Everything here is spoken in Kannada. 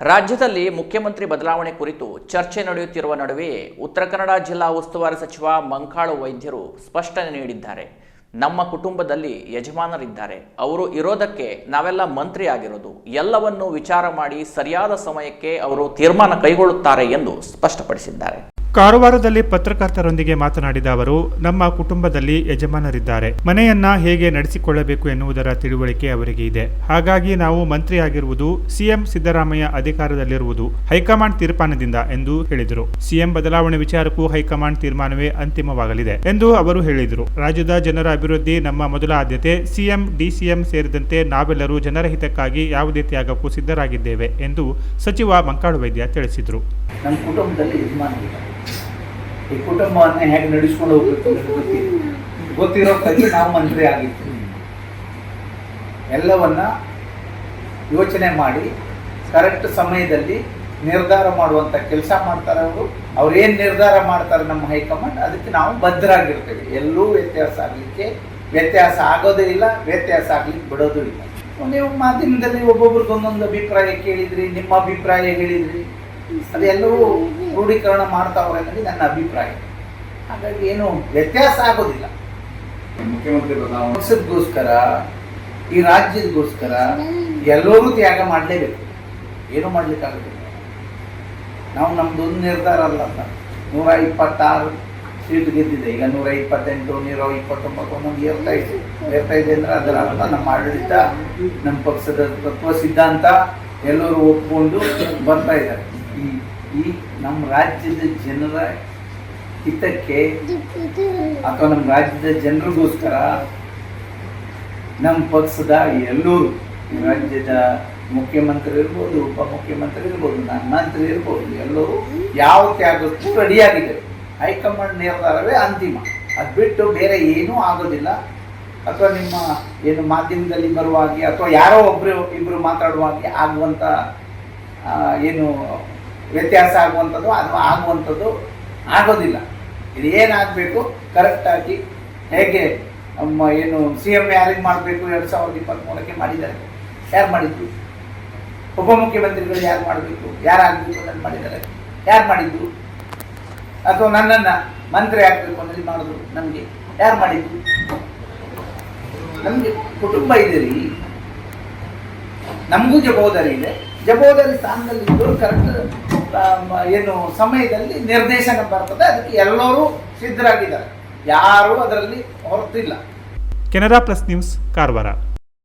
ರಾಜ್ಯದಲ್ಲಿ ಮುಖ್ಯಮಂತ್ರಿ ಬದಲಾವಣೆ ಕುರಿತು ಚರ್ಚೆ ನಡೆಯುತ್ತಿರುವ ನಡುವೆಯೇ ಉತ್ತರ ಕನ್ನಡ ಜಿಲ್ಲಾ ಉಸ್ತುವಾರಿ ಸಚಿವ ಮಂಕಾಳು ವೈದ್ಯರು ಸ್ಪಷ್ಟನೆ ನೀಡಿದ್ದಾರೆ. ನಮ್ಮ ಕುಟುಂಬದಲ್ಲಿ ಯಜಮಾನರಿದ್ದಾರೆ. ಅವರು ಇರೋದಕ್ಕೆ ನಾವೆಲ್ಲ ಮಂತ್ರಿ ಆಗಿರೋದು ಎಲ್ಲವನ್ನೂ ವಿಚಾರ ಮಾಡಿ ಸರಿಯಾದ ಸಮಯಕ್ಕೆ ಅವರು ತೀರ್ಮಾನ ಕೈಗೊಳ್ಳುತ್ತಾರೆ ಎಂದು ಸ್ಪಷ್ಟಪಡಿಸಿದ್ದಾರೆ. ಕಾರವಾರದಲ್ಲಿ ಪತ್ರಕರ್ತರೊಂದಿಗೆ ಮಾತನಾಡಿದ ಅವರು, ನಮ್ಮ ಕುಟುಂಬದಲ್ಲಿ ಯಜಮಾನರಿದ್ದಾರೆ. ಮನೆಯನ್ನ ಹೇಗೆ ನಡೆಸಿಕೊಳ್ಳಬೇಕು ಎನ್ನುವುದರ ತಿಳುವಳಿಕೆ ಅವರಿಗೆ ಇದೆ. ಹಾಗಾಗಿ ನಾವು ಮಂತ್ರಿಯಾಗಿರುವುದು, ಸಿಎಂ ಸಿದ್ದರಾಮಯ್ಯ ಅಧಿಕಾರದಲ್ಲಿರುವುದು ಹೈಕಮಾಂಡ್ ತೀರ್ಮಾನದಿಂದ ಎಂದು ಹೇಳಿದರು. ಸಿಎಂ ಬದಲಾವಣೆ ವಿಚಾರಕ್ಕೂ ಹೈಕಮಾಂಡ್ ತೀರ್ಮಾನವೇ ಅಂತಿಮವಾಗಲಿದೆ ಎಂದು ಅವರು ಹೇಳಿದರು. ರಾಜ್ಯದ ಜನರ ಅಭಿವೃದ್ಧಿ ನಮ್ಮ ಮೊದಲ ಆದ್ಯತೆ. ಸಿಎಂ, ಡಿಸಿಎಂ ಸೇರಿದಂತೆ ನಾವೆಲ್ಲರೂ ಜನರ ಹಿತಕ್ಕಾಗಿ ಯಾವುದೇ ತ್ಯಾಗಕ್ಕೂ ಸಿದ್ಧರಾಗಿದ್ದೇವೆ ಎಂದು ಸಚಿವ ಮಂಕಾಳು ವೈದ್ಯ ತಿಳಿಸಿದರು. ನಮ್ಮ ಕುಟುಂಬದಲ್ಲಿ ಯಜಮಾನರಿಲ್ಲ ಈ ಕುಟುಂಬವನ್ನು ಹೇಗೆ ನಡೆಸ್ಕೊಂಡು ಹೋಗ್ಬೇಕು ಗೊತ್ತಿದೆ ಗೊತ್ತಿರೋಕ್ಕಾಗಿ ನಾವು ಮಂತ್ರಿ ಆಗಿತ್ತು ಎಲ್ಲವನ್ನ ಯೋಚನೆ ಮಾಡಿ ಕರೆಕ್ಟ್ ಸಮಯದಲ್ಲಿ ನಿರ್ಧಾರ ಮಾಡುವಂಥ ಕೆಲಸ ಮಾಡ್ತಾರೆ ಅವರು. ಅವ್ರು ಏನು ನಿರ್ಧಾರ ಮಾಡ್ತಾರೆ ನಮ್ಮ ಹೈಕಮಾಂಡ್, ಅದಕ್ಕೆ ನಾವು ಬದ್ಧರಾಗಿರ್ತೇವೆ. ಎಲ್ಲೂ ವ್ಯತ್ಯಾಸ ಆಗಲಿಕ್ಕೆ ವ್ಯತ್ಯಾಸ ಆಗೋದೇ ಇಲ್ಲ, ವ್ಯತ್ಯಾಸ ಆಗ್ಲಿಕ್ಕೆ ಬಿಡೋದು ಇಲ್ಲ. ನೀವು ಮಾಧ್ಯಮದಲ್ಲಿ ಒಬ್ಬೊಬ್ರಿಗೆ ಒಂದೊಂದು ಅಭಿಪ್ರಾಯ ಕೇಳಿದ್ರಿ, ನಿಮ್ಮ ಅಭಿಪ್ರಾಯ ಹೇಳಿದ್ರಿ. ಅದೆಲ್ಲವೂ ಕ್ರೋಢೀಕರಣ ಮಾಡ್ತಾವ್ರೆ ಅನ್ನೋದು ನನ್ನ ಅಭಿಪ್ರಾಯ. ಹಾಗಾಗಿ ಏನು ವ್ಯತ್ಯಾಸ ಆಗೋದಿಲ್ಲ. ಮುಖ್ಯಮಂತ್ರಿ ಪಕ್ಷದಗೋಸ್ಕರ ಈ ರಾಜ್ಯದಗೋಸ್ಕರ ಎಲ್ಲರೂ ತ್ಯಾಗ ಮಾಡಲೇಬೇಕು. ಏನು ಮಾಡ್ಲಿಕ್ಕಾಗೋದಿಲ್ಲ. ನಾವು ನಮ್ದೊಂದು ನಿರ್ಧಾರ ಅಲ್ಲ ಅಂತ. ನೂರ ಇಪ್ಪತ್ತಾರು ಸೀಟ್ ಗೆದ್ದಿದೆ. ಈಗ ನೂರ ಇಪ್ಪತ್ತೆಂಟು ನೂರ ಇಪ್ಪತ್ತೊಂಬತ್ತು ಒಂದೊಂದು ಏರ್ತಾ ಇದೆ. ಏರ್ತಾ ಇದೆ ಅಂದ್ರೆ ಅದರ ಅರ್ಥ ನಮ್ಮ ಆಡಳಿತ ನಮ್ಮ ಪಕ್ಷದ ತತ್ವ ಸಿದ್ಧಾಂತ ಎಲ್ಲರೂ ಒಪ್ಕೊಂಡು ಬರ್ತಾ ಇದ್ದಾರೆ. ಈ ಈ ನಮ್ಮ ರಾಜ್ಯದ ಜನರ ಹಿತಕ್ಕೆ ಅಥವಾ ನಮ್ಮ ರಾಜ್ಯದ ಜನರಿಗೋಸ್ಕರ ನಮ್ಮ ಪಕ್ಷದ ಎಲ್ಲರೂ ರಾಜ್ಯದ ಮುಖ್ಯಮಂತ್ರಿ ಇರ್ಬೋದು, ಉಪಮುಖ್ಯಮಂತ್ರಿ ಇರ್ಬೋದು ನನ್ನ ಮಂತ್ರಿ ಇರ್ಬೋದು, ಎಲ್ಲರೂ ಯಾವ ತ್ಯಾಗಕ್ಕೂ ರೆಡಿಯಾಗಿದ್ದಾರೆ ಹೈಕಮಾಂಡ್ ನಿರ್ಧಾರವೇ ಅಂತಿಮ. ಅದು ಬಿಟ್ಟು ಬೇರೆ ಏನೂ ಆಗೋದಿಲ್ಲ. ಅಥವಾ ನಿಮ್ಮ ಏನು ಮಾಧ್ಯಮದಲ್ಲಿ ಬರುವ ಹಾಗೆ, ಅಥವಾ ಯಾರೋ ಒಬ್ಬರು ಇಬ್ಬರು ಮಾತಾಡುವ ಹಾಗೆ ಆಗುವಂಥ ಏನು ವ್ಯತ್ಯಾಸ ಆಗುವಂಥದ್ದು ಅಥವಾ ಆಗುವಂಥದ್ದು ಆಗೋದಿಲ್ಲ. ಇದು ಏನಾಗಬೇಕು? ಕರೆಕ್ಟಾಗಿ ಹೇಗೆ ನಮ್ಮ ಏನು ಸಿ ಎಂ ಯಾರಿಗೆ ಮಾಡಬೇಕು ಎರಡು ಸಾವಿರದ ಇಪ್ಪತ್ತ್ಮೂರಕ್ಕೆ ಮಾಡಿದ್ದಾರೆ. ಯಾರು ಮಾಡಿದ್ರು ಉಪಮುಖ್ಯಮಂತ್ರಿಗಳು ಯಾರು ಮಾಡಬೇಕು? ಯಾರಾಗಬೇಕು ಅದನ್ನು ಮಾಡಿದ್ದಾರೆ? ಯಾರು ಮಾಡಿದ್ದು? ಅಥವಾ ನನ್ನನ್ನು ಮಂತ್ರಿ ಆಗಬೇಕು ಅನ್ನೋದು ಮಾಡಿದ್ರು ನಮಗೆ. ಯಾರು ಮಾಡಿದ್ದು? ನಮಗೆ ಕುಟುಂಬ ಇದೆ ರೀ. ನಮಗೂ ಜಬೋದರಿ ಇದೆ. ಜಬೋದರಿ ಸ್ಥಾನದಲ್ಲಿ ಇದ್ದರೂ ಕರೆಕ್ಟ್ ಏನು ಸಮಯದಲ್ಲಿ ನಿರ್ದೇಶನ ಬರ್ತದೆ. ಅದಕ್ಕೆ ಎಲ್ಲರೂ ಸಿದ್ಧರಾಗಿದ್ದಾರೆ. ಯಾರೂ ಅದರಲ್ಲಿ ಹೊರತಿಲ್ಲ ಕೆನರಾ ಪ್ಲಸ್ ನ್ಯೂಸ್ ಕಾರವಾರ.